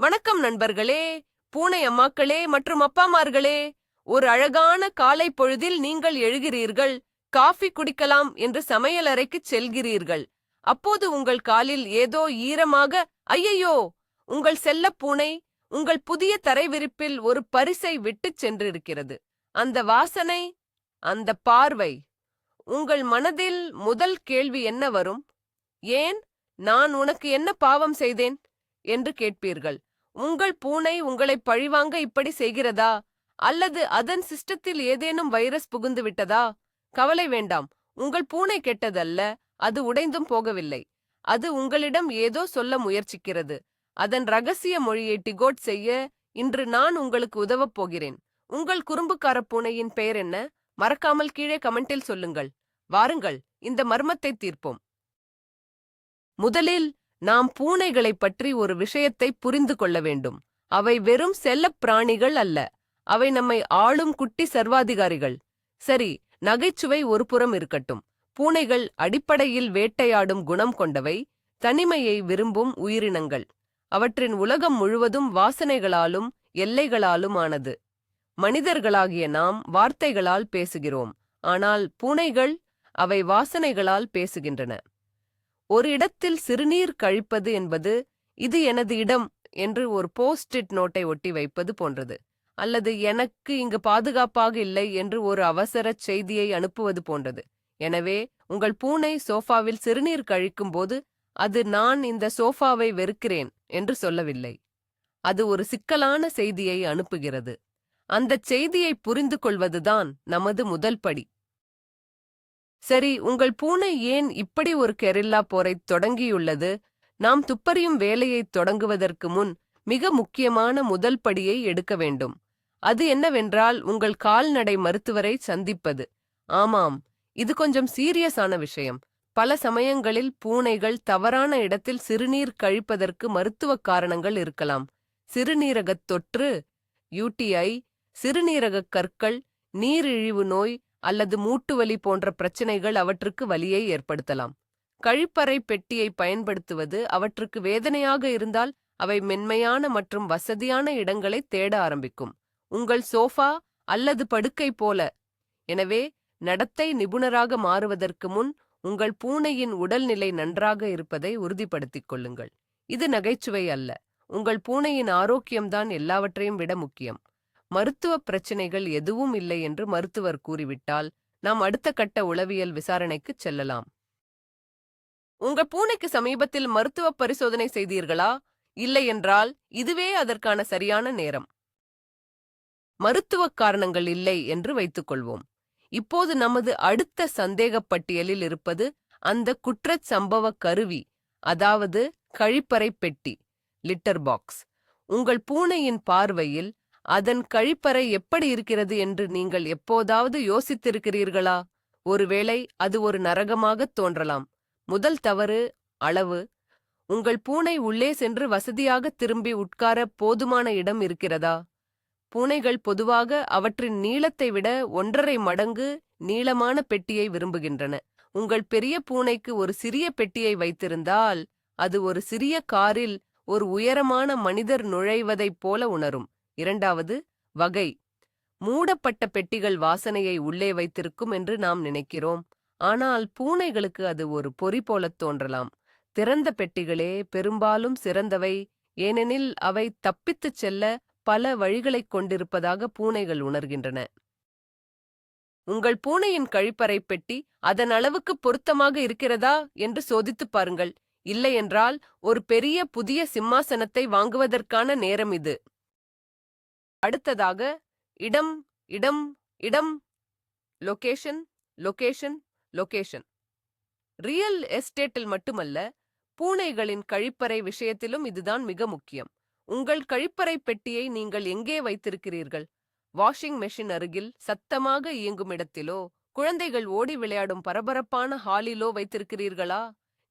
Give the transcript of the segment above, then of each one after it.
வணக்கம் நண்பர்களே பூனை அம்மாக்களே மற்றும் அப்பாமார்களே. ஒரு அழகான காலை பொழுதில் நீங்கள் எழுகிறீர்கள் காஃபி குடிக்கலாம் என்று சமையலறைக்குச் செல்கிறீர்கள். அப்போது உங்கள் காலில் ஏதோ ஈரமாக ஐயையோ உங்கள் செல்லப் பூனை உங்கள் புதிய தரைவிரிப்பில் ஒரு பரிசை விட்டுச் சென்றிருக்கிறது. அந்த வாசனை அந்த பார்வை உங்கள் மனதில் முதல் கேள்வி என்ன வரும்? ஏன் நான் உனக்கு என்ன பாவம் செய்தேன்? என்று கேட்பீர்கள். உங்கள் பூனை உங்களை பழிவாங்க இப்படி செய்கிறதா? அல்லது அதன் சிஸ்டத்தில் ஏதேனும் வைரஸ் புகுந்து விட்டதா? கவலை வேண்டாம். உங்கள் பூனை கெட்டதல்ல. அது உடைந்தும் போகவில்லை. அது உங்களிடம் ஏதோ சொல்ல முயற்சிக்கிறது. அதன் ரகசிய மொழியை டிகோட் செய்ய இன்று நான் உங்களுக்கு உதவப் போகிறேன். உங்கள் குறும்புக்கார பூனையின் பெயர் என்ன? மறக்காமல் கீழே கமெண்டில் சொல்லுங்கள். வாருங்கள். இந்த மர்மத்தை தீர்ப்போம். முதலில் நாம் பூனைகளைப் பற்றி ஒரு விஷயத்தை புரிந்து கொள்ள வேண்டும். அவை வெறும் செல்லப் பிராணிகள் அல்ல. அவை நம்மை ஆளும் குட்டி சர்வாதிகாரிகள். சரி நகைச்சுவை ஒரு புறம் இருக்கட்டும். பூனைகள் அடிப்படையில் வேட்டையாடும் குணம் கொண்டவை. தனிமையை விரும்பும் உயிரினங்கள். அவற்றின் உலகம் முழுவதும் வாசனைகளாலும் எல்லைகளாலும் ஆனது மனிதர்களாகிய நாம் வார்த்தைகளால் பேசுகிறோம். ஆனால் பூனைகள் அவை வாசனைகளால் பேசுகின்றன. ஒரு இடத்தில் சிறுநீர் கழிப்பது என்பது இது எனது இடம் என்று ஒரு போஸ்டிட் நோட்டை ஒட்டி வைப்பது போன்றது. அல்லது எனக்கு இங்கு பாதுகாப்பாக இல்லை என்று ஒரு அவசரச் செய்தியை அனுப்புவது போன்றது. எனவே உங்கள் பூனை சோஃபாவில் சிறுநீர் கழிக்கும்போது அது நான் இந்த சோஃபாவை வெறுக்கிறேன் என்று சொல்லவில்லை. அது ஒரு சிக்கலான செய்தியை அனுப்புகிறது. அந்தச் செய்தியை புரிந்து கொள்வதுதான் நமது முதல் படி. சரி உங்கள் பூனை ஏன் இப்படி ஒரு கெரில்லா போரைத் தொடங்கியுள்ளது? நாம் துப்பறியும் வேலையைத் தொடங்குவதற்கு முன் மிக முக்கியமான முதல் படியை எடுக்க வேண்டும். அது என்னவென்றால் உங்கள் கால்நடை மருத்துவரை சந்திப்பது. ஆமாம் இது கொஞ்சம் சீரியஸான விஷயம். பல சமயங்களில் பூனைகள் தவறான இடத்தில் சிறுநீர் கழிப்பதற்கு மருத்துவ காரணங்கள் இருக்கலாம். சிறுநீரகத் தொற்று யூடிஐ சிறுநீரகக் கற்கள் நீரிழிவு நோய் அல்லது மூட்டுவலி போன்ற பிரச்சினைகள் அவற்றுக்கு வலியை ஏற்படுத்தலாம். கழிப்பறை பெட்டியை பயன்படுத்துவது அவற்றுக்கு வேதனையாக இருந்தால் அவை மென்மையான மற்றும் வசதியான இடங்களை தேட ஆரம்பிக்கும். உங்கள் சோஃபா அல்லது படுக்கை போல. எனவே நடத்தை நிபுணராக மாறுவதற்கு முன் உங்கள் பூனையின் உடல்நிலை நன்றாக இருப்பதை உறுதிப்படுத்திக் கொள்ளுங்கள். இது நகைச்சுவை அல்ல. உங்கள் பூனையின் ஆரோக்கியம்தான் எல்லாவற்றையும் விட முக்கியம். மருத்துவ பிரச்சினைகள் எதுவும் இல்லை என்று மருத்துவர் கூறிவிட்டால் நாம் அடுத்த கட்ட உளவியல் விசாரணைக்குச் செல்லலாம். உங்க பூனைக்கு சமீபத்தில் மருத்துவ பரிசோதனை செய்தீர்களா? இல்லை என்றால் இதுவே அதற்கான சரியான நேரம். மருத்துவ காரணங்கள் இல்லை என்று வைத்துக்கொள்வோம். இப்போது நமது அடுத்த சந்தேகப் பட்டியலில் இருப்பது அந்த குற்றச் சம்பவ கருவி அதாவது கழிப்பறை பெட்டி லிட்டர் பாக்ஸ். உங்கள் பூனையின் பார்வையில் அதன் கழிப்பறை எப்படி இருக்கிறது என்று நீங்கள் எப்போதாவது யோசித்திருக்கிறீர்களா? ஒருவேளை அது ஒரு நரகமாகத் தோன்றலாம். முதல் தவறு அளவு. உங்கள் பூனை உள்ளே சென்று வசதியாக திரும்பி உட்கார போதுமான இடம் இருக்கிறதா? பூனைகள் பொதுவாக அவற்றின் நீளத்தை விட ஒன்றரை மடங்கு நீளமான பெட்டியை விரும்புகின்றன. உங்கள் பெரிய பூனைக்கு ஒரு சிறிய பெட்டியை வைத்திருந்தால் அது ஒரு சிறிய காரில் ஒரு உயரமான மனிதர் நுழைவதைப் போல உணரும். இரண்டாவது வகை. மூடப்பட்ட பெட்டிகள் வாசனையை உள்ளே வைத்திருக்கும் என்று நாம் நினைக்கிறோம். ஆனால் பூனைகளுக்கு அது ஒரு பொறி போலத் தோன்றலாம். திறந்த பெட்டிகளே பெரும்பாலும் சிறந்தவை. ஏனெனில் அவை தப்பித்துச் செல்ல பல வழிகளைக் கொண்டிருப்பதாக பூனைகள் உணர்கின்றன. உங்கள் பூனையின் கழிப்பறை பெட்டி அதன் அளவுக்கு பொருத்தமாக இருக்கிறதா என்று சோதித்துப் பாருங்கள். இல்லையென்றால் ஒரு பெரிய புதிய சிம்மாசனத்தை வாங்குவதற்கான நேரம் இது. அடுத்ததாக இடம் இடம் இடம் லொகேஷன் லொகேஷன் லொகேஷன் ரியல் எஸ்டேட்டில் மட்டுமல்ல பூனைகளின் கழிப்பறை விஷயத்திலும் இதுதான் மிக முக்கியம். உங்கள் கழிப்பறை பெட்டியை நீங்கள் எங்கே வைத்திருக்கிறீர்கள்? வாஷிங் மெஷின் அருகில் சத்தமாக இயங்கும் இடத்திலோ குழந்தைகள் ஓடி விளையாடும் பரபரப்பான ஹாலிலோ வைத்திருக்கிறீர்களா?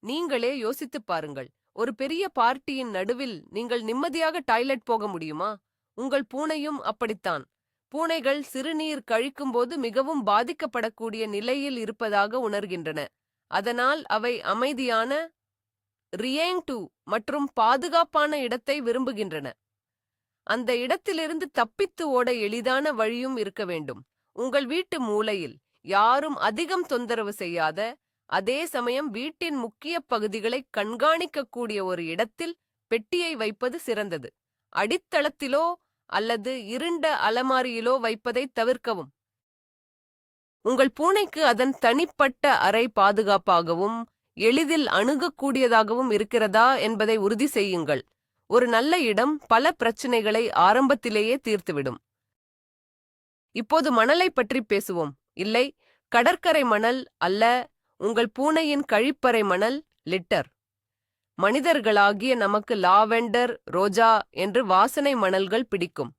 நீங்களே யோசித்துப் பாருங்கள். ஒரு பெரிய பார்ட்டியின் நடுவில் நீங்கள் நிம்மதியாக டாய்லெட் போக முடியுமா? உங்கள் பூனையும் அப்படித்தான். பூனைகள் சிறுநீர் கழிக்கும்போது மிகவும் பாதிக்கப்படக்கூடிய நிலையில் இருப்பதாக உணர்கின்றன. அதனால் அவை அமைதியான ரியேங் டு மற்றும் பாதுகாப்பான இடத்தை விரும்புகின்றன. அந்த இடத்திலிருந்து தப்பித்து ஓட எளிதான வழியும் இருக்க வேண்டும். உங்கள் வீட்டு மூலையில் யாரும் அதிகம் தொந்தரவு செய்யாத அதே சமயம் வீட்டின் முக்கிய பகுதிகளை கண்காணிக்கக்கூடிய ஒரு இடத்தில் பெட்டியை வைப்பது சிறந்தது. அடித்தளத்திலோ அல்லது இருண்ட அலமாரியிலோ வைப்பதை தவிர்க்கவும். உங்கள் பூனைக்கு அதன் தனிப்பட்ட அறை பாதுகாப்பாகவும் எளிதில் அணுகக்கூடியதாகவும் இருக்கிறதா என்பதை உறுதி செய்யுங்கள். ஒரு நல்ல இடம் பல பிரச்சனைகளை ஆரம்பத்திலேயே தீர்த்துவிடும். இப்போது மணலை பற்றி பேசுவோம். இல்லை கடற்கரை மணல் அல்ல உங்கள் பூனையின் கழிப்பறை மணல் லிட்டர். மனிதர்களாகிய நமக்கு லாவெண்டர் ரோஜா என்று வாசனை மணல்கள் பிடிக்கும்.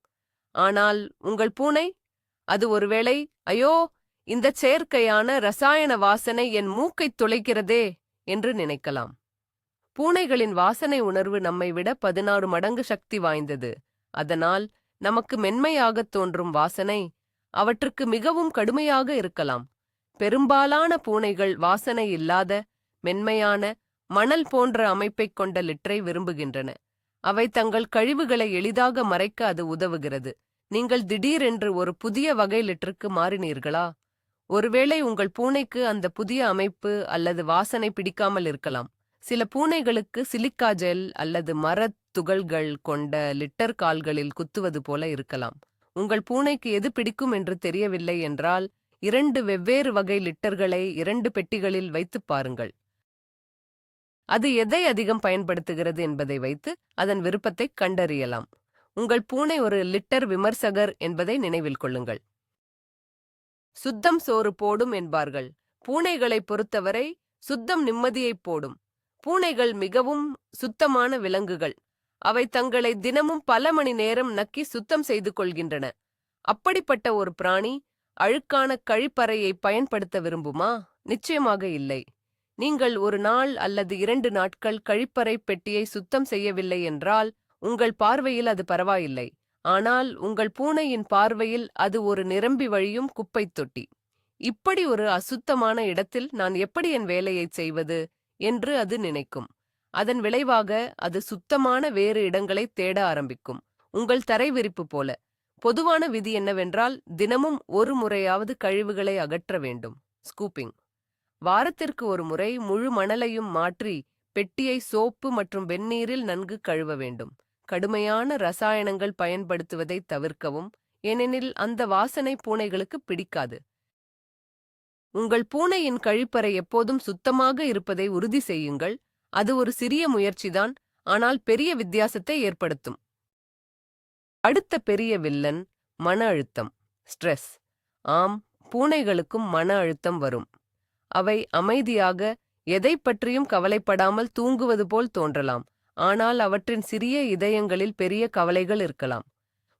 ஆனால் உங்கள் பூனை? அது ஒருவேளை ஐயோ இந்த செயற்கையான ரசாயன வாசனை என் மூக்கைத் துளைக்கிறதே என்று நினைக்கலாம். பூனைகளின் வாசனை உணர்வு நம்மை விட பதினாறு மடங்கு சக்தி வாய்ந்தது. அதனால் நமக்கு மென்மையாகத் தோன்றும் வாசனை அவற்றுக்கு மிகவும் கடுமையாக இருக்கலாம். பெரும்பாலான பூனைகள் வாசனை இல்லாத மென்மையான மணல் போன்ற அமைப்பைக் கொண்ட லிட்டரை விரும்புகின்றன. அவை தங்கள் கழிவுகளை எளிதாக மறைக்க அது உதவுகிறது. நீங்கள் திடீரென்று ஒரு புதிய வகை லிட்டருக்கு மாறினீர்களா? ஒருவேளை உங்கள் பூனைக்கு அந்த புதிய அமைப்பு அல்லது வாசனை பிடிக்காமல் இருக்கலாம். சில பூனைகளுக்கு சிலிக்கா ஜெல் அல்லது மரத் துகள்கள் கொண்ட லிட்டர் கால்களில் குத்துவது போல இருக்கலாம். உங்கள் பூனைக்கு எது பிடிக்கும் என்று தெரியவில்லை என்றால் இரண்டு வெவ்வேறு வகை லிட்டர்களை இரண்டு பெட்டிகளில் வைத்துப் பாருங்கள். அது எதை அதிகம் பயன்படுத்துகிறது என்பதை வைத்து அதன் விருப்பத்தை கண்டறியலாம். உங்கள் பூனை ஒரு லிட்டர் விமர்சகர் என்பதை நினைவில் கொள்ளுங்கள். சுத்தம் சோறு போடும் என்பார்கள். பூனைகளைப் பொறுத்தவரை சுத்தம் நிம்மதியைப் போடும். பூனைகள் மிகவும் சுத்தமான விலங்குகள். அவை தங்களை தினமும் பல மணி நேரம் நக்கி சுத்தம் செய்து கொள்கின்றன. அப்படிப்பட்ட ஒரு பிராணி அழுக்கான கழிப்பறையை பயன்படுத்த விரும்புமா? நிச்சயமாக இல்லை. நீங்கள் ஒரு நாள் அல்லது இரண்டு நாட்கள் கழிப்பறை பெட்டியை சுத்தம் செய்யவில்லை என்றால் உங்கள் பார்வையில் அது பரவாயில்லை. ஆனால் உங்கள் பூனையின் பார்வையில் அது ஒரு நிரம்பி வழியும் குப்பைத் தொட்டி. இப்படி ஒரு அசுத்தமான இடத்தில் நான் எப்படி என் வேலையைச் செய்வது என்று அது நினைக்கும். அதன் விளைவாக அது சுத்தமான வேறு இடங்களை தேட ஆரம்பிக்கும். உங்கள் தரை விரிப்பு போல. பொதுவான விதி என்னவென்றால் தினமும் ஒரு முறையாவது கழிவுகளை அகற்ற வேண்டும். ஸ்கூப்பிங். வாரத்திற்கு ஒரு முறை முழு மணலையும் மாற்றி பெட்டியை சோப்பு மற்றும் வெந்நீரில் நன்கு கழுவ வேண்டும். கடுமையான ரசாயனங்கள் பயன்படுத்துவதை தவிர்க்கவும் ஏனெனில் அந்த வாசனை பூனைகளுக்கு பிடிக்காது. உங்கள் பூனையின் கழிப்பறை எப்போதும் சுத்தமாக இருப்பதை உறுதி செய்யுங்கள். அது ஒரு சிறிய முயற்சிதான் ஆனால் பெரிய வித்தியாசத்தை ஏற்படுத்தும். அடுத்த பெரிய வில்லன் மன அழுத்தம் ஸ்ட்ரெஸ். ஆம் பூனைகளுக்கும் மன அழுத்தம் வரும். அவை அமைதியாக எதை பற்றியும் கவலைப்படாமல் தூங்குவது போல் தோன்றலாம். ஆனால் அவற்றின் சிறிய இதயங்களில் பெரிய கவலைகள் இருக்கலாம்.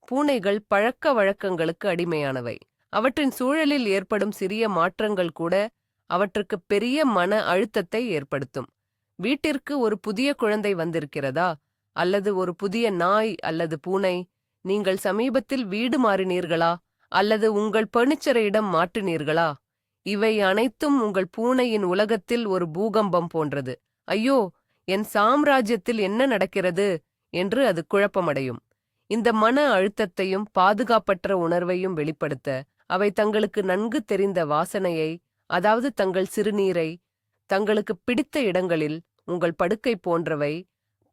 பூனைகள் பழக்க வழக்கங்களுக்கு அடிமையானவை. அவற்றின் சூழலில் ஏற்படும் சிறிய மாற்றங்கள் கூட அவற்றுக்கு பெரிய மன அழுத்தத்தை ஏற்படுத்தும். வீட்டிற்கு ஒரு புதிய குழந்தை வந்திருக்கிறதா? அல்லது ஒரு புதிய நாய் அல்லது பூனை? நீங்கள் சமீபத்தில் வீடு மாறினீர்களா? அல்லது உங்கள் பர்னிச்சரையிடம் மாற்றினீர்களா? இவை அனைத்தும் உங்கள் பூனையின் உலகத்தில் ஒரு பூகம்பம் போன்றது. ஐயோ என் சாம்ராஜ்யத்தில் என்ன நடக்கிறது? என்று அது குழப்பமடையும். இந்த மன அழுத்தத்தையும் பாதுகாப்பற்ற உணர்வையும் வெளிப்படுத்த அவை தங்களுக்கு நன்கு தெரிந்த வாசனையை அதாவது தங்கள் சிறுநீரை தங்களுக்கு பிடித்த இடங்களில் உங்கள் படுக்கை போன்றவை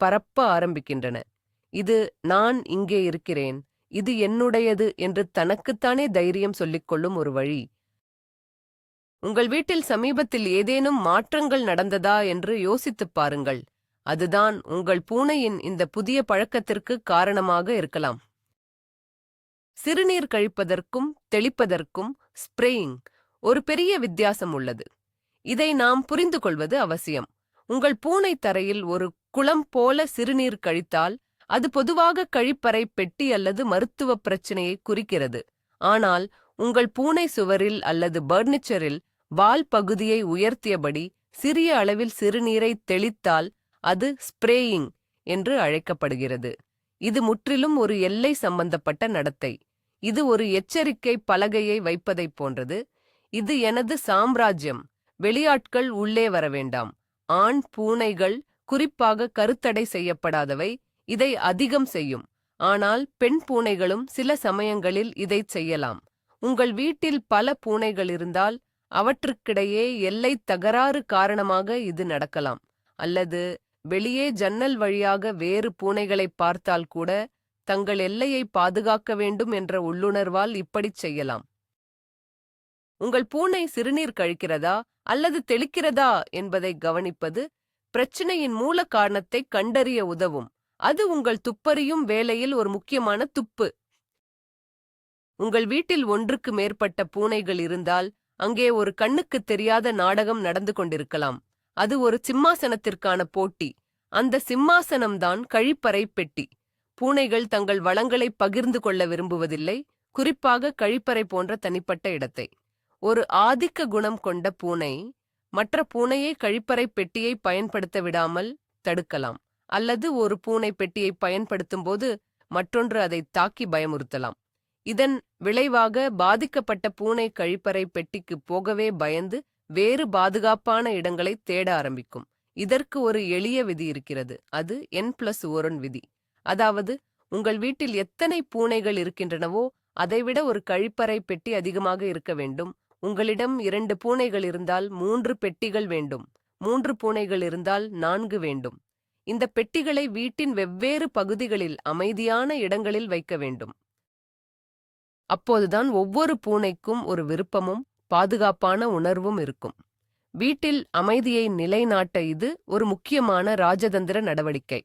பரப்ப ஆரம்பிக்கின்றன. இது நான் இங்கே இருக்கிறேன். இது என்னுடையது என்று தனக்குத்தானே தைரியம் சொல்லிக் கொள்ளும் ஒரு வழி. உங்கள் வீட்டில் சமீபத்தில் ஏதேனும் மாற்றங்கள் நடந்ததா என்று யோசித்துப் பாருங்கள். அதுதான் உங்கள் பூனையின் இந்த புதிய பழக்கத்திற்கு காரணமாக இருக்கலாம். சிறுநீர் கழிப்பதற்கும் தெளிப்பதற்கும் ஸ்ப்ரேயிங் ஒரு பெரிய வித்தியாசம் உள்ளது. இதை நாம் புரிந்து கொள்வது அவசியம். உங்கள் பூனை தரையில் ஒரு குளம் போல சிறுநீர் கழித்தால் அது பொதுவாக கழிப்பறை பெட்டி அல்லது மருத்துவ பிரச்சினையை குறிக்கிறது. ஆனால் உங்கள் பூனை சுவரில் அல்லது பர்னிச்சரில் வால் பகுதியை உயர்த்தியபடி சிறிய அளவில் சிறுநீரை தெளித்தால் அது ஸ்ப்ரேயிங் என்று அழைக்கப்படுகிறது. இது முற்றிலும் ஒரு எல்லை சம்பந்தப்பட்ட நடத்தை. இது ஒரு எச்சரிக்கை பலகையை வைப்பதைப் போன்றது. இது எனது சாம்ராஜ்யம். வெளியாட்கள் உள்ளே வர வேண்டாம். ஆண் பூனைகள் குறிப்பாக கருத்தடை செய்யப்படாதவை. இதை அதிகம் செய்யும். ஆனால் பெண் பூனைகளும் சில சமயங்களில் இதைச் செய்யலாம். உங்கள் வீட்டில் பல பூனைகள் இருந்தால் அவற்றுக்கிடையே எல்லை தகராறு காரணமாக இது நடக்கலாம். அல்லது வெளியே ஜன்னல் வழியாக வேறு பூனைகளைப் பார்த்தால் கூட தங்கள் எல்லையை பாதுகாக்க வேண்டும் என்ற உள்ளுணர்வால் இப்படிச் செய்யலாம். உங்கள் பூனை சிறுநீர் கழிக்கிறதா அல்லது தெளிக்கிறதா என்பதை கவனிப்பது பிரச்சனையின் மூல காரணத்தை கண்டறிய உதவும். அது உங்கள் துப்பறியும் வேலையில் ஒரு முக்கியமான துப்பு. உங்கள் வீட்டில் ஒன்றுக்கு மேற்பட்ட பூனைகள் இருந்தால் அங்கே ஒரு கண்ணுக்குத் தெரியாத நாடகம் நடந்து கொண்டிருக்கலாம். அது ஒரு சிம்மாசனத்திற்கான போட்டி. அந்த சிம்மாசனம்தான் கழிப்பறை பெட்டி. பூனைகள் தங்கள் வளங்களை பகிர்ந்து கொள்ள விரும்புவதில்லை. குறிப்பாக கழிப்பறை போன்ற தனிப்பட்ட இடத்தை. ஒரு ஆதிக்க குணம் கொண்ட பூனை மற்ற பூனையை கழிப்பறை பெட்டியை பயன்படுத்த விடாமல் தடுக்கலாம். அல்லது ஒரு பூனை பெட்டியை பயன்படுத்தும்போது மற்றொன்று அதை தாக்கி பயமுறுத்தலாம். இதன் விளைவாக பாதிக்கப்பட்ட பூனை கழிப்பறை பெட்டிக்கு போகவே பயந்து வேறு பாதுகாப்பான இடங்களை தேட ஆரம்பிக்கும். இதற்கு ஒரு எளிய விதி இருக்கிறது. அது என் பிளஸ் ஓரன் விதி. அதாவது உங்கள் வீட்டில் எத்தனை பூனைகள் இருக்கின்றனவோ அதைவிட ஒரு கழிப்பறை பெட்டி அதிகமாக இருக்க வேண்டும். உங்களிடம் இரண்டு பூனைகள் இருந்தால் மூன்று பெட்டிகள் வேண்டும். மூன்று பூனைகள் இருந்தால் நான்கு வேண்டும். இந்த பெட்டிகளை வீட்டின் வெவ்வேறு பகுதிகளில் அமைதியான இடங்களில் வைக்க வேண்டும். அப்போதுதான் ஒவ்வொரு பூனைக்கும் ஒரு விருப்பமும் பாதுகாப்பான உணர்வும் இருக்கும். வீட்டில் அமைதியை நிலைநாட்ட இது ஒரு முக்கியமான ராஜதந்திர நடவடிக்கை.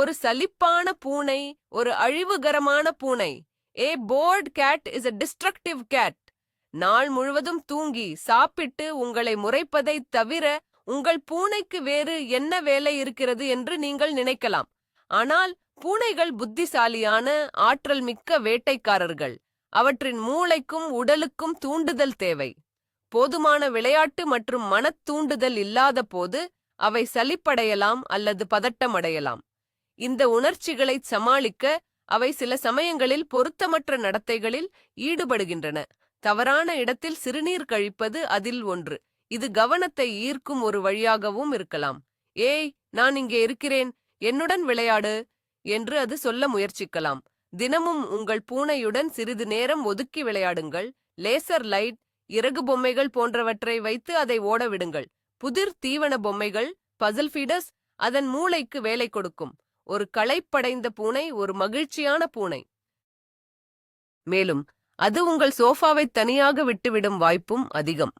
ஒரு சலிப்பான பூனை ஒரு அழிவுகரமான பூனை. A bored cat is a destructive cat. நாள் முழுவதும் தூங்கி சாப்பிட்டு உங்களை முறைப்பதைத் தவிர உங்கள் பூனைக்கு வேறு என்ன வேலை இருக்கிறது என்று நீங்கள் நினைக்கலாம். ஆனால் பூனைகள் புத்திசாலியான ஆற்றல் மிக்க வேட்டைக்காரர்கள். அவற்றின் மூளைக்கும் உடலுக்கும் தூண்டுதல் தேவை. போதுமான விளையாட்டு மற்றும் மனத் தூண்டுதல் இல்லாத போது அவை சலிப்படையலாம் அல்லது பதட்டமடையலாம். இந்த உணர்ச்சிகளைச் சமாளிக்க அவை சில சமயங்களில் பொருத்தமற்ற நடத்தைகளில் ஈடுபடுகின்றன. தவறான இடத்தில் சிறுநீர் கழிப்பது அதில் ஒன்று. இது கவனத்தை ஈர்க்கும் ஒரு வழியாகவும் இருக்கலாம். ஏய் நான் இங்கே இருக்கிறேன். என்னுடன் விளையாடு. என்று அது சொல்ல முயற்சிக்கலாம். தினமும் உங்கள் பூனையுடன் சிறிது நேரம் ஒதுக்கி விளையாடுங்கள். லேசர் லைட் இறகு பொம்மைகள் போன்றவற்றை வைத்து அதை ஓட விடுங்கள். புதிர் தீவன பொம்மைகள் பசில் ஃபீடர்ஸ் அதன் மூளைக்கு வேலை கொடுக்கும். ஒரு களைப்படைந்த பூனை ஒரு மகிழ்ச்சியான பூனை. மேலும் அது உங்கள் சோஃபாவை தனியாக விட்டுவிடும் வாய்ப்பும் அதிகம்.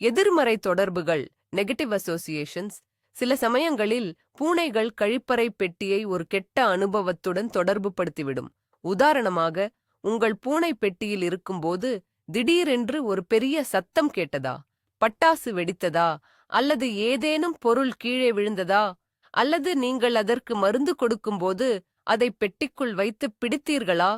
எதிர்மறை தொடர்புகள் நெகட்டிவ் அசோசியேஷன்ஸ் சில சமயங்களில் பூனைகள் கழிப்பறை பெட்டியை ஒரு கெட்ட அனுபவத்துடன் தொடர்புபடுத்திவிடும். உதாரணமாக உங்கள் பூனை பெட்டியில் இருக்கும்போது திடீரென்று ஒரு பெரிய சத்தம் கேட்டதா? பட்டாசு வெடித்ததா? அல்லது ஏதேனும் பொருள் கீழே விழுந்ததா? அல்லது நீங்கள் அதற்கு மருந்து கொடுக்கும்போது அதை பெட்டிக்குள் வைத்து பிடித்தீர்களா?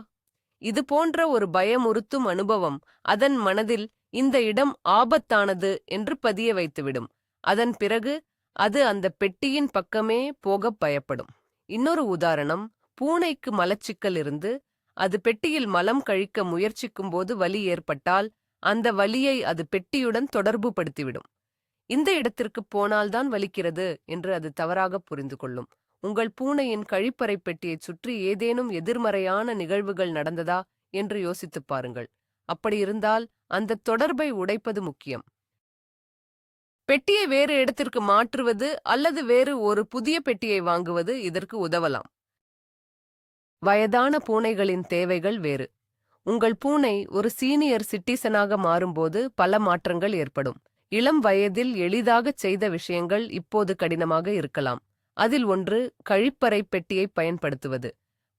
இது போன்ற ஒரு பயமுறுத்தும் அனுபவம் அதன் மனதில் இந்த இடம் ஆபத்தானது என்று பதிய வைத்துவிடும். அதன் பிறகு அது அந்த பெட்டியின் பக்கமே போகப் பயப்படும். இன்னொரு உதாரணம் பூனைக்கு மலச்சிக்கல் இருந்து அது பெட்டியில் மலம் கழிக்க முயற்சிக்கும்போது வலி ஏற்பட்டால் அந்த வலியை அது பெட்டியுடன் தொடர்பு படுத்திவிடும் இந்த இடத்திற்கு போனால்தான் வலிக்கிறது என்று அது தவறாக புரிந்து கொள்ளும் உங்கள் பூனையின் கழிப்பறை பெட்டியைச் சுற்றி ஏதேனும் எதிர்மறையான நிகழ்வுகள் நடந்ததா என்று யோசித்துப் பாருங்கள். அப்படி இருந்தால் அந்த தொடர்பை உடைப்பது முக்கியம். பெட்டியை வேறு இடத்திற்கு மாற்றுவது அல்லது வேறு ஒரு புதிய பெட்டியை வாங்குவது இதற்கு உதவலாம். வயதான பூனைகளின் தேவைகள் வேறு. உங்கள் பூனை ஒரு சீனியர் சிட்டிசனாக மாறும்போது பல மாற்றங்கள் ஏற்படும். இளம் வயதில் எளிதாகச் செய்த விஷயங்கள் இப்போது கடினமாக இருக்கலாம். அதில் ஒன்று கழிப்பறை பெட்டியை பயன்படுத்துவது.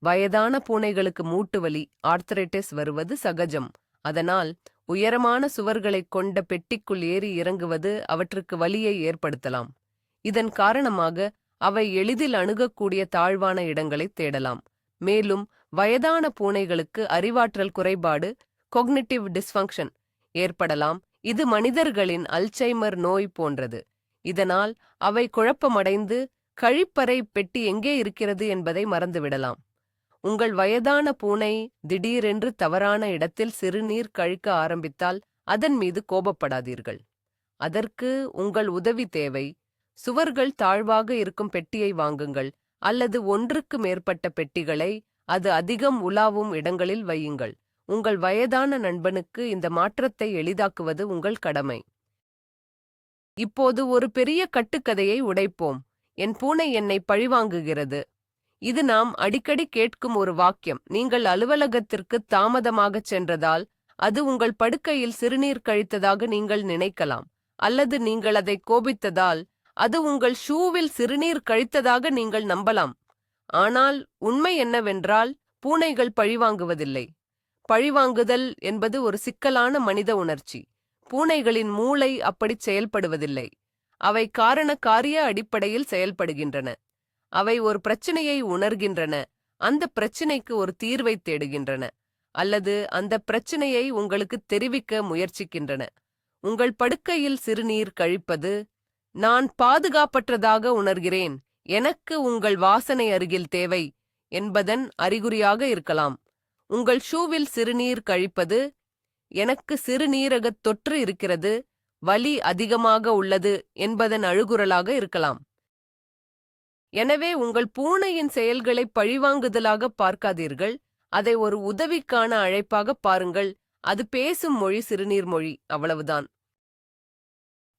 வயதான பூனைகளுக்கு மூட்டுவலி ஆர்த்தரைட்டிஸ் வருவது சகஜம். அதனால் உயரமான சுவர்களைக் கொண்ட பெட்டிக்குள் ஏறி இறங்குவது அவற்றுக்கு வலியை ஏற்படுத்தலாம். இதன் காரணமாக அவை எளிதில் அணுகக்கூடிய தாழ்வான இடங்களைத் தேடலாம். மேலும் வயதான பூனைகளுக்கு அறிவாற்றல் குறைபாடு கொக்னிட்டிவ் டிஸ்ஃபங்க்ஷன் ஏற்படலாம். இது மனிதர்களின் அல்சைமர் நோய் போன்றது. இதனால் அவை குழப்பமடைந்து கழிப்பறை பெட்டி எங்கே இருக்கிறது என்பதை மறந்துவிடலாம். உங்கள் வயதான பூனை திடீரென்று தவறான இடத்தில் சிறுநீர் கழிக்க ஆரம்பித்தால் அதன் மீது கோபப்படாதீர்கள். அதற்கு உங்கள் உதவி தேவை. சுவர்கள் தாழ்வாக இருக்கும் பெட்டியை வாங்குங்கள் அல்லது ஒன்றுக்கு மேற்பட்ட பெட்டிகளை அது அதிகம் உலாவும் இடங்களில் வையுங்கள். உங்கள் வயதான நண்பனுக்கு இந்த மாற்றத்தை எளிதாக்குவது உங்கள் கடமை. இப்போது ஒரு பெரிய கட்டுக்கதையை உடைப்போம். என் பூனை என்னை பழிவாங்குகிறது. இது நாம் அடிக்கடி கேட்கும் ஒரு வாக்கியம். நீங்கள் அலுவலகத்திற்கு தாமதமாகச் சென்றதால் அது உங்கள் படுக்கையில் சிறுநீர் கழித்ததாக நீங்கள் நினைக்கலாம். அல்லது நீங்கள் அதை கோபித்ததால் அது உங்கள் ஷூவில் சிறுநீர் கழித்ததாக நீங்கள் நம்பலாம். ஆனால் உண்மை என்னவென்றால் பூனைகள் பழிவாங்குவதில்லை. பழிவாங்குதல் என்பது ஒரு சிக்கலான மனித உணர்ச்சி. பூனைகளின் மூளை அப்படிச் செயல்படுவதில்லை. அவை காரண காரிய அடிப்படையில் செயல்படுகின்றன. அவை ஒரு பிரச்சனையை உணர்கின்றன. அந்த பிரச்சினைக்கு ஒரு தீர்வை தேடுகின்றன அல்லது அந்த பிரச்சனையை உங்களுக்கு தெரிவிக்க முயற்சிக்கின்றன. உங்கள் படுக்கையில் சிறுநீர் கழிப்பது நான் பாதுகாப்பற்றதாக உணர்கிறேன் எனக்கு உங்கள் வாசனை அருகில் தேவை என்பதன் அறிகுறியாக இருக்கலாம். உங்கள் ஷூவில் சிறுநீர் கழிப்பது எனக்கு சிறுநீரகத் தொற்று இருக்கிறது வலி அதிகமாக உள்ளது என்பதன் அழுகுரலாக இருக்கலாம். எனவே உங்கள் பூனையின் செயல்களை பழிவாங்குதலாக பார்க்காதீர்கள். அதை ஒரு உதவிக்கான அழைப்பாக பாருங்கள். அது பேசும் மொழி சிறுநீர் மொழி. அவ்வளவுதான்.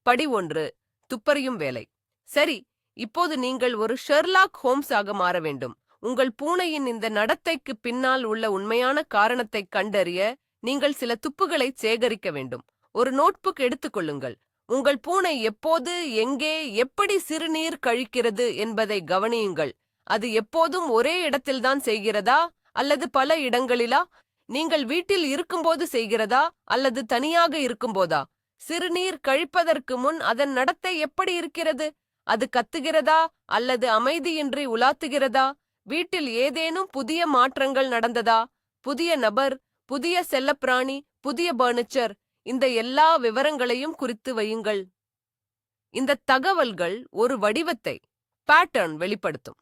படி ஒன்று. துப்பறியும் வேலை. சரி இப்போது நீங்கள் ஒரு ஷெர்லாக் ஹோம்ஸாக மாற வேண்டும். உங்கள் பூனையின் இந்த நடத்தைக்கு பின்னால் உள்ள உண்மையான காரணத்தைக் கண்டறிய நீங்கள் சில துப்புகளை சேகரிக்க வேண்டும். ஒரு நோட்புக் எடுத்துக்கொள்ளுங்கள் உங்கள் பூனை எப்போது எங்கே எப்படி சிறுநீர் கழிக்கிறது என்பதை கவனியுங்கள். அது எப்போதும் ஒரே இடத்தில்தான் செய்கிறதா அல்லது பல இடங்களிலா? நீங்கள் வீட்டில் இருக்கும்போது செய்கிறதா அல்லது தனியாக இருக்கும்போதா? சிறுநீர் கழிப்பதற்கு முன் அதன் நடத்தை எப்படி இருக்கிறது? அது கத்துகிறதா அல்லது அமைதியின்றி உலாத்துகிறதா? வீட்டில் ஏதேனும் புதிய மாற்றங்கள் நடந்ததா? புதிய நபர் புதிய செல்லப்பிராணி புதிய பர்னிச்சர் இந்த எல்லா விவரங்களையும் குறித்து வையுங்கள். இந்த தகவல்கள் ஒரு வடிவத்தை பேட்டர்ன் வெளிப்படுத்தும்.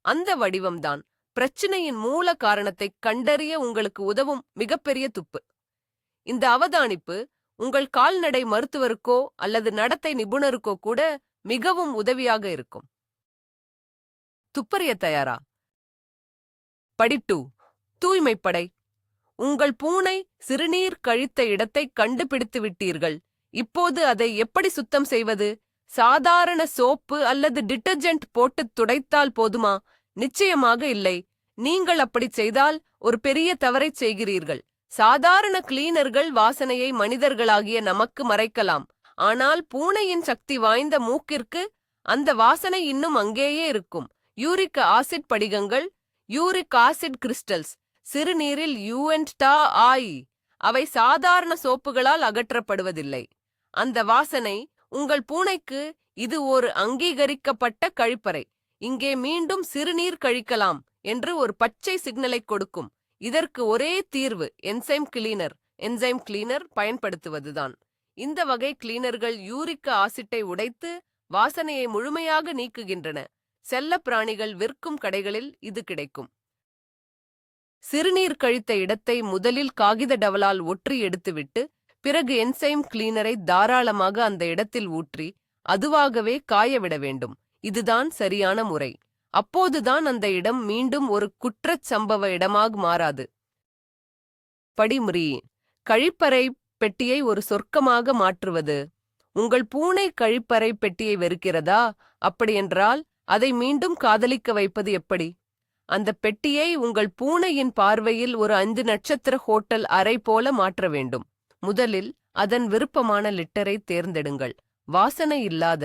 அந்த வடிவம்தான் பிரச்சனையின் மூல காரணத்தை கண்டறிய உங்களுக்கு உதவும் மிகப்பெரிய துப்பு. இந்த அவதானிப்பு உங்கள் கால்நடை மருத்துவருக்கோ அல்லது நடத்தை நிபுணருக்கோ கூட மிகவும் உதவியாக இருக்கும். துப்பறிய தயாரா? படி டூ தூய்மைப்படை. உங்கள் பூனை சிறுநீர் கழித்த இடத்தை கண்டுபிடித்து விட்டீர்கள். இப்போது அதை எப்படி சுத்தம் செய்வது? சாதாரண சோப்பு அல்லது டிட்டர்ஜென்ட் போட்டு துடைத்தால் போதுமா? நிச்சயமாக இல்லை. நீங்கள் அப்படிச் செய்தால் ஒரு பெரிய தவறைச் செய்கிறீர்கள். சாதாரண கிளீனர்கள் வாசனையை மனிதர்களாகிய நமக்கு மறைக்கலாம். ஆனால் பூனையின் சக்தி வாய்ந்த மூக்கிற்கு அந்த வாசனை இன்னும் அங்கேயே இருக்கும். யூரிக் ஆசிட் படிகங்கள் யூரிக் ஆசிட் கிறிஸ்டல்ஸ் சிறுநீரில் யூஎன்டா ஆய். அவை சாதாரண சோப்புகளால் அகற்றப்படுவதில்லை. அந்த வாசனை உங்கள் பூனைக்கு இது ஒரு அங்கீகரிக்கப்பட்ட கழிப்பறை. இங்கே மீண்டும் சிறுநீர் கழிக்கலாம் என்று ஒரு பச்சை சிக்னலை கொடுக்கும். இதற்கு ஒரே தீர்வு என்சைம் கிளீனர். என்சைம் கிளீனர் பயன்படுத்துவதுதான். இந்த வகை கிளீனர்கள் யூரிக்க ஆசிட்டை உடைத்து வாசனையை முழுமையாக நீக்குகின்றன. செல்ல பிராணிகள் விற்கும் கடைகளில் இது கிடைக்கும். சிறுநீர் கழித்த இடத்தை முதலில் காகித டவலால் ஒற்றி எடுத்துவிட்டு பிறகு என்சைம் கிளீனரை தாராளமாக அந்த இடத்தில் ஊற்றி அதுவாகவே காயவிட வேண்டும். இதுதான் சரியான முறை. அப்போதுதான் அந்த இடம் மீண்டும் ஒரு குற்றச் சம்பவ இடமாக மாறாது. படிமுறி. கழிப்பறை பெட்டியை ஒரு சொர்க்கமாக மாற்றுவது. உங்கள் பூனை கழிப்பறை பெட்டியை வெறுக்கிறதா? அப்படியென்றால் அதை மீண்டும் காதலிக்க வைப்பது எப்படி? அந்த பெட்டியை உங்கள் பூனையின் பார்வையில் ஒரு அஞ்சு நட்சத்திர ஹோட்டல் அறை போல மாற்ற வேண்டும். முதலில் அதன் விருப்பமான லிட்டரை தேர்ந்தெடுங்கள். வாசனை இல்லாத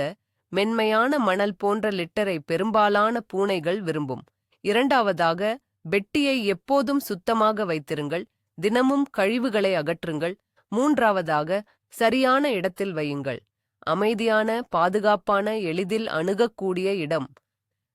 மென்மையான மணல் போன்ற லிட்டரை பெரும்பாலான பூனைகள் விரும்பும். இரண்டாவதாக பெட்டியை எப்போதும் சுத்தமாக வைத்திருங்கள். தினமும் கழிவுகளை அகற்றுங்கள். மூன்றாவதாக சரியான இடத்தில் வையுங்கள். அமைதியான பாதுகாப்பான எளிதில் அணுகக்கூடிய இடம்.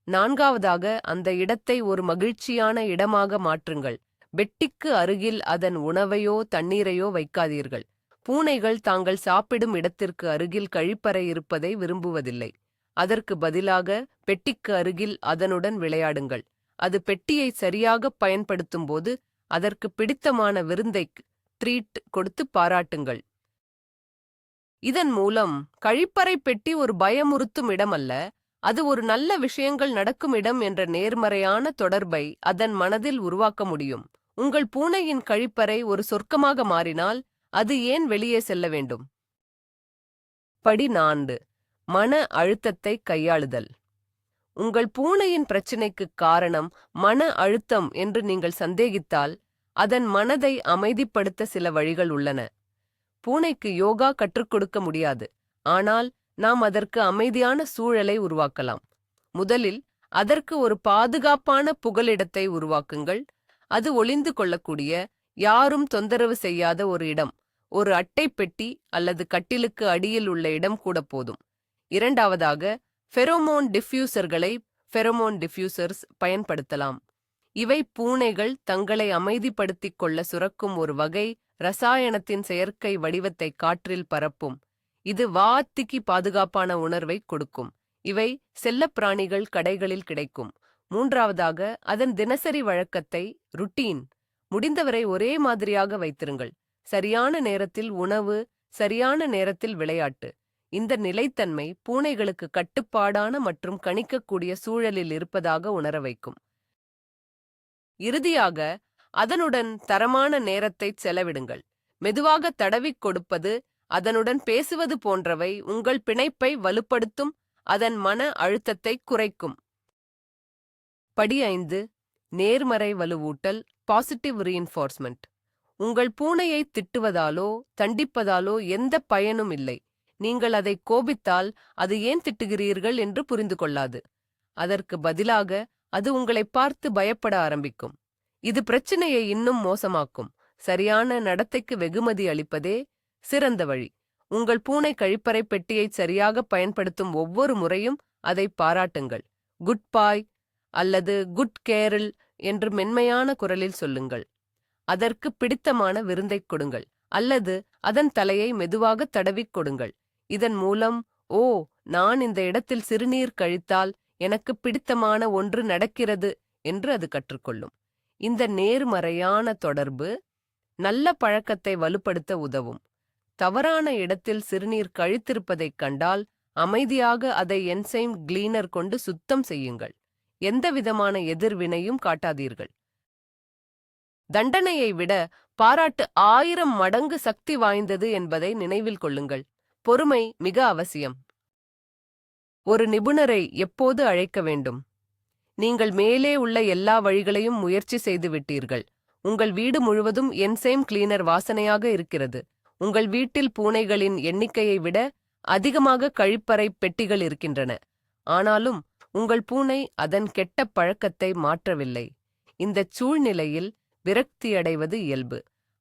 நான்காவதாக அந்த இடத்தை ஒரு மகிழ்ச்சியான இடமாக மாற்றுங்கள். பெட்டிக்கு அருகில் அதன் உணவையோ தண்ணீரையோ வைக்காதீர்கள். பூனைகள் தாங்கள் சாப்பிடும் இடத்திற்கு அருகில் கழிப்பறை இருப்பதை விரும்புவதில்லை. அதற்கு பதிலாக பெட்டிக்கு அருகில் அதனுடன் விளையாடுங்கள். அது பெட்டியை சரியாகப் பயன்படுத்தும்போது அதற்கு பிடித்தமான விருந்தை ட்ரீட் கொடுத்து பாராட்டுங்கள். இதன் மூலம் கழிப்பறை பெட்டி ஒரு பயமுறுத்தும் இடம் அல்ல அது ஒரு நல்ல விஷயங்கள் நடக்கும் இடம் என்ற நேர்மறையான தொடர்பை அதன் மனதில் உருவாக்க முடியும். உங்கள் பூனையின் கழிப்பறை ஒரு சொர்க்கமாக மாறினால் அது ஏன் வெளியே செல்ல வேண்டும்? படி நான்கு. மன அழுத்தத்தை கையாளுதல். உங்கள் பூனையின் பிரச்சினைக்குக் காரணம் மன அழுத்தம் என்று நீங்கள் சந்தேகித்தால் அதன் மனதை அமைதிப்படுத்த சில வழிகள் உள்ளன. பூனைக்கு யோகா கற்றுக் கொடுக்க முடியாது. ஆனால் நாம் அதற்கு அமைதியான சூழலை உருவாக்கலாம். முதலில் அதற்கு ஒரு பாதுகாப்பான புகலிடத்தை உருவாக்குங்கள். அது ஒளிந்து கொள்ளக்கூடிய யாரும் தொந்தரவு செய்யாத ஒரு இடம். ஒரு அட்டை பெட்டி அல்லது கட்டிலுக்கு அடியில் உள்ள இடம் கூட போதும். இரண்டாவதாக ஃபெரோமோன் டிஃப்யூசர்களை ஃபெரோமோன் டிஃப்யூசர்ஸ் பயன்படுத்தலாம். இவை பூனைகள் தங்களை அமைதிப்படுத்திக் கொள்ள சுரக்கும் ஒரு வகை ரசாயனத்தின் செயற்கை வடிவத்தை காற்றில் பரப்பும். இது வாத்திக்கு பாதுகாப்பான உணர்வை கொடுக்கும். இவை செல்லப்பிராணிகள் கடைகளில் கிடைக்கும். மூன்றாவதாக அதன் தினசரி வழக்கத்தை ருட்டீன் முடிந்தவரை ஒரே மாதிரியாக வைத்திருங்கள். சரியான நேரத்தில் உணவு சரியான நேரத்தில் விளையாட்டு. இந்த நிலைத்தன்மை பூனைகளுக்கு கட்டுப்பாடான மற்றும் கணிக்கக்கூடிய சூழலில் இருப்பதாக உணர வைக்கும். இறுதியாக அதனுடன் தரமான நேரத்தை செலவிடுங்கள். மெதுவாக தடவிக் கொடுப்பது அதனுடன் பேசுவது போன்றவை உங்கள் பிணைப்பை வலுப்படுத்தும் அதன் மன அழுத்தத்தை குறைக்கும். படி ஐந்து நேர்மறை வலுவூட்டல் பாசிட்டிவ் ரீஇன்ஃபோர்ஸ்மெண்ட் உங்கள் பூனையை திட்டுவதாலோ தண்டிப்பதாலோ எந்த பயனும் இல்லை. நீங்கள் அதை கோபித்தால் அது ஏன் திட்டுகிறீர்கள் என்று புரிந்து கொள்ளாது. அதற்கு பதிலாக அது உங்களை பார்த்து பயப்பட ஆரம்பிக்கும். இது பிரச்சனையை இன்னும் மோசமாக்கும். சரியான நடத்தைக்கு வெகுமதி அளிப்பதே சிறந்த வழி. உங்கள் பூனை கழிப்பறை பெட்டியை சரியாக பயன்படுத்தும் ஒவ்வொரு முறையும் அதை பாராட்டுங்கள். குட் பாய் அல்லது குட் கேரல் என்று மென்மையான குரலில் சொல்லுங்கள். அதற்கு பிடித்தமான விருந்தைக் கொடுங்கள். அல்லது அதன் தலையை மெதுவாக தடவிக் கொடுங்கள். இதன் மூலம் ஓ நான் இந்த இடத்தில் சிறுநீர் கழித்தால் எனக்கு பிடித்தமான ஒன்று நடக்கிறது என்று அது கற்றுக்கொள்ளும். இந்த நேர்மறையான தொடர்பு நல்ல பழக்கத்தை வலுப்படுத்த உதவும். தவறான இடத்தில் சிறுநீர் கழித்திருப்பதைக் கண்டால் அமைதியாக அதை என்சைம் கிளீனர் கொண்டு சுத்தம் செய்யுங்கள். எந்தவிதமான எதிர்வினையும் காட்டாதீர்கள். தண்டனையை விட பாராட்டு ஆயிரம் மடங்கு சக்தி வாய்ந்தது என்பதை நினைவில் கொள்ளுங்கள். பொறுமை மிக அவசியம். ஒரு நிபுணரை எப்போது அழைக்க வேண்டும்? நீங்கள் மேலே உள்ள எல்லா வழிகளையும் முயற்சி செய்து விட்டீர்கள். உங்கள் வீடு முழுவதும் என்சைம் கிளீனர் வாசனையாக இருக்கிறது. உங்கள் வீட்டில் பூனைகளின் எண்ணிக்கையை விட அதிகமாக கழிப்பறை பெட்டிகள் இருக்கின்றன. ஆனாலும் உங்கள் பூனை அதன் கெட்ட பழக்கத்தை மாற்றவில்லை. இந்தச் சூழ்நிலையில் விரக்தியடைவது இயல்பு.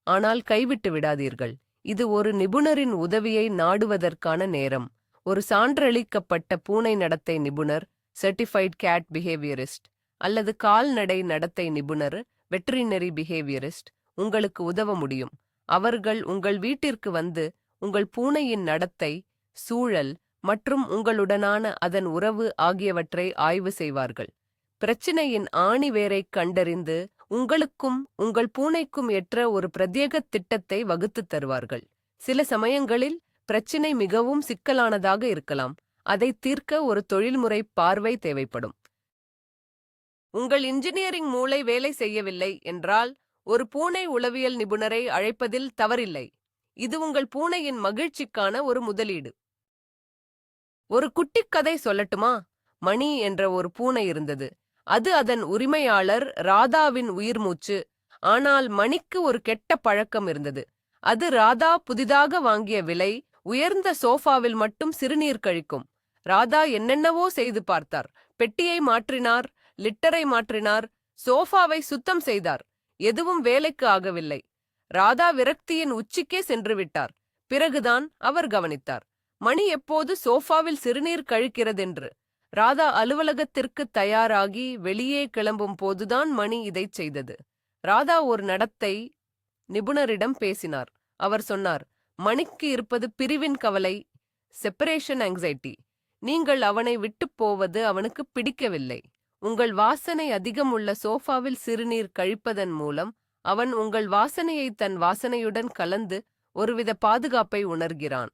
ஆனால் கைவிட்டு விடாதீர்கள். இது ஒரு நிபுணரின் உதவியை நாடுவதற்கான நேரம். ஒரு சான்றளிக்கப்பட்ட பூனை நடத்தை நிபுணர் சர்டிஃபைட் கேட் பிஹேவியரிஸ்ட் அல்லது கால்நடை நடத்தை நிபுணர் வெட்டரினரி பிஹேவியரிஸ்ட் உங்களுக்கு உதவ முடியும். அவர்கள் உங்கள் வீட்டிற்கு வந்து உங்கள் பூனையின் நடத்தை சூழல் மற்றும் உங்களுடனான அதன் உறவு ஆகியவற்றை ஆய்வு செய்வார்கள். பிரச்சினையின் ஆணிவேரைக் கண்டறிந்து உங்களுக்கும் உங்கள் பூனைக்கும் ஏற்ற ஒரு பிரத்யேக திட்டத்தை வகுத்துத் தருவார்கள். சில சமயங்களில் பிரச்சினை மிகவும் சிக்கலானதாக இருக்கலாம். அதை தீர்க்க ஒரு தொழில்முறை பார்வை தேவைப்படும். உங்கள் இன்ஜினியரிங் மூளை வேலை செய்யவில்லை என்றால் ஒரு பூனை உளவியல் நிபுணரை அழைப்பதில் தவறில்லை. இது உங்கள் பூனையின் மகிழ்ச்சிக்கான ஒரு முதலீடு. ஒரு குட்டிக் கதை சொல்லட்டுமா? மணி என்ற ஒரு பூனை இருந்தது. அது அதன் உரிமையாளர் ராதாவின் உயிர் மூச்சு. ஆனால் மணிக்கு ஒரு கெட்ட பழக்கம் இருந்தது. அது ராதா புதிதாக வாங்கிய விலை உயர்ந்த சோஃபாவில் மட்டும் சிறுநீர் கழிக்கும். ராதா என்னென்னவோ செய்து பார்த்தார். பெட்டியை மாற்றினார் லிட்டரை மாற்றினார் சோஃபாவை சுத்தம் செய்தார். எதுவும் வேலைக்கு ஆகவில்லை. ராதா விரக்தியின் உச்சிக்கே சென்றுவிட்டார். பிறகுதான் அவர் கவனித்தார். மணி எப்போது சோஃபாவில் சிறுநீர் கழிக்கிறதென்று. ராதா அலுவலகத்திற்கு தயாராகி வெளியே கிளம்பும் போதுதான் மணி இதைச் செய்தது. ராதா ஒரு நடத்தை நிபுணரிடம் பேசினார். அவர் சொன்னார் மணிக்கு இருப்பது பிரிவின் கவலை செப்பரேஷன் ஆங்ஸைட்டி நீங்கள் அவனை விட்டுப் போவது அவனுக்கு பிடிக்கவில்லை. உங்கள் வாசனை அதிகம் உள்ள சோஃபாவில் சிறுநீர் கழிப்பதன் மூலம் அவன் உங்கள் வாசனையை தன் வாசனையுடன் கலந்து ஒருவித பாதுகாப்பை உணர்கிறான்.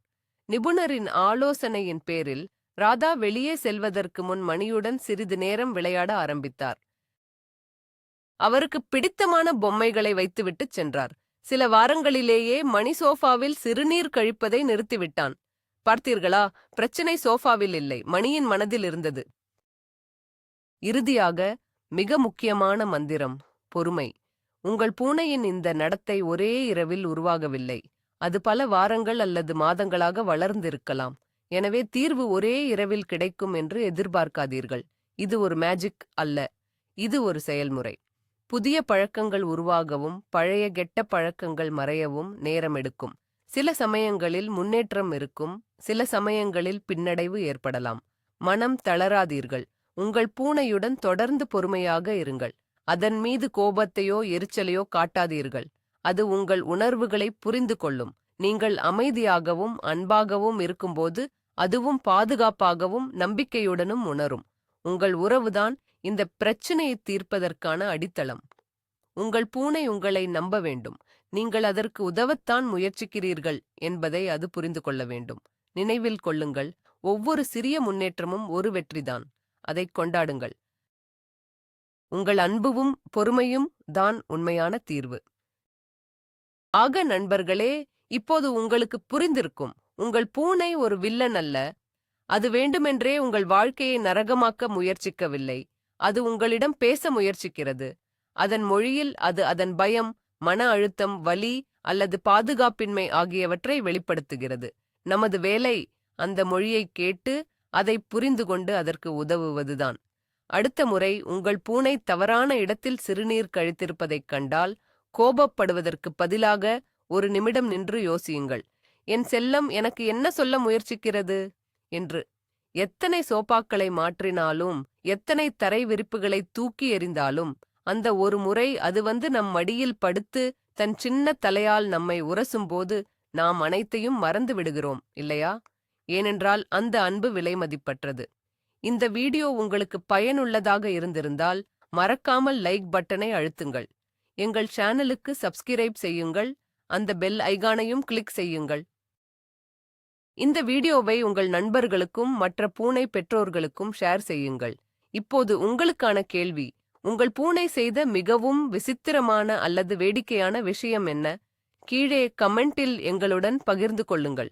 நிபுணரின் ஆலோசனையின் பேரில் ராதா வெளியே செல்வதற்கு முன் மணியுடன் சிறிது நேரம் விளையாட ஆரம்பித்தார். அவருக்கு பிடித்தமான பொம்மைகளை வைத்துவிட்டு சென்றார். சில வாரங்களிலேயே மணி சோஃபாவில் சிறுநீர் கழிப்பதை நிறுத்திவிட்டான். பார்த்தீர்களா? பிரச்சனை சோஃபாவில் இல்லை. மணியின் மனதில் இருந்தது. இறுதியாக மிக முக்கியமான மந்திரம் பொறுமை. உங்கள் பூனையின் இந்த நடத்தை ஒரே இரவில் உருவாகவில்லை. அது பல வாரங்கள் அல்லது மாதங்களாக வளர்ந்திருக்கலாம். எனவே தீர்வு ஒரே இரவில் கிடைக்கும் என்று எதிர்பார்க்காதீர்கள். இது ஒரு மேஜிக் அல்ல. இது ஒரு செயல்முறை. புதிய பழக்கங்கள் உருவாகவும் பழைய கெட்ட பழக்கங்கள் மறையவும் நேரம் எடுக்கும். சில சமயங்களில் முன்னேற்றம் இருக்கும் சில சமயங்களில் பின்னடைவு ஏற்படலாம். மனம் தளராதீர்கள். உங்கள் பூனையுடன் தொடர்ந்து பொறுமையாக இருங்கள். அதன் மீது கோபத்தையோ எரிச்சலையோ காட்டாதீர்கள். அது உங்கள் உணர்வுகளை புரிந்து கொள்ளும் நீங்கள் அமைதியாகவும் அன்பாகவும் இருக்கும்போது அதுவும் பாதுகாப்பாகவும் நம்பிக்கையுடனும் உணரும். உங்கள் உறவுதான் இந்த பிரச்சனையை தீர்ப்பதற்கான அடித்தளம். உங்கள் பூனை உங்களை நம்ப வேண்டும். நீங்கள் அதற்கு உதவத்தான் முயற்சிக்கிறீர்கள் என்பதை அது புரிந்து கொள்ள வேண்டும். நினைவில் கொள்ளுங்கள். ஒவ்வொரு சிறிய முன்னேற்றமும் ஒரு வெற்றிதான். அதைக் கொண்டாடுங்கள். உங்கள் அன்புவும் பொறுமையும் தான் உண்மையான தீர்வு. ஆக நண்பர்களே இப்போது உங்களுக்கு புரிந்திருக்கும் உங்கள் பூனை ஒரு வில்லன் அல்ல. அது வேண்டுமென்றே உங்கள் வாழ்க்கையை நரகமாக்க முயற்சிக்கவில்லை. அது உங்களிடம் பேச முயற்சிக்கிறது. அதன் மொழியில் அது அதன் பயம் மன அழுத்தம் வலி அல்லது பாதுகாப்பின்மை ஆகியவற்றை வெளிப்படுத்துகிறது. நமது வேலை அந்த மொழியைக் கேட்டு அதை புரிந்து கொண்டு அதற்கு உதவுவதுதான். அடுத்த முறை உங்கள் பூனை தவறான இடத்தில் சிறுநீர் கழித்திருப்பதைக் கண்டால் கோபப்படுவதற்கு பதிலாக ஒரு நிமிடம் நின்று யோசியுங்கள். என் செல்லம் எனக்கு என்ன சொல்ல முயற்சிக்கிறது? என்று. எத்தனை சோப்பாக்களை மாற்றினாலும் எத்தனை தரை விரிப்புகளை தூக்கி எறிந்தாலும் அந்த ஒரு முறை அது வந்து நம் மடியில் படுத்து தன் சின்ன தலையால் நம்மை உரசும்போது நாம் அனைத்தையும் மறந்து விடுகிறோம் இல்லையா? ஏனென்றால் அந்த அன்பு விலைமதிப்பற்றது இந்த வீடியோ உங்களுக்கு பயனுள்ளதாக இருந்திருந்தால் மறக்காமல் லைக் பட்டனை அழுத்துங்கள். எங்கள் சேனலுக்கு சப்ஸ்கிரைப் செய்யுங்கள். அந்த பெல் ஐகானையும் கிளிக் செய்யுங்கள். இந்த வீடியோவை உங்கள் நண்பர்களுக்கும் மற்ற பூனை பெற்றோர்களுக்கும் ஷேர் செய்யுங்கள். இப்போது உங்களுக்கான கேள்வி உங்கள் பூனை செய்த மிகவும் விசித்திரமான அல்லது வேடிக்கையான விஷயம் என்ன? கீழே கமெண்டில் எங்களுடன் பகிர்ந்து கொள்ளுங்கள்.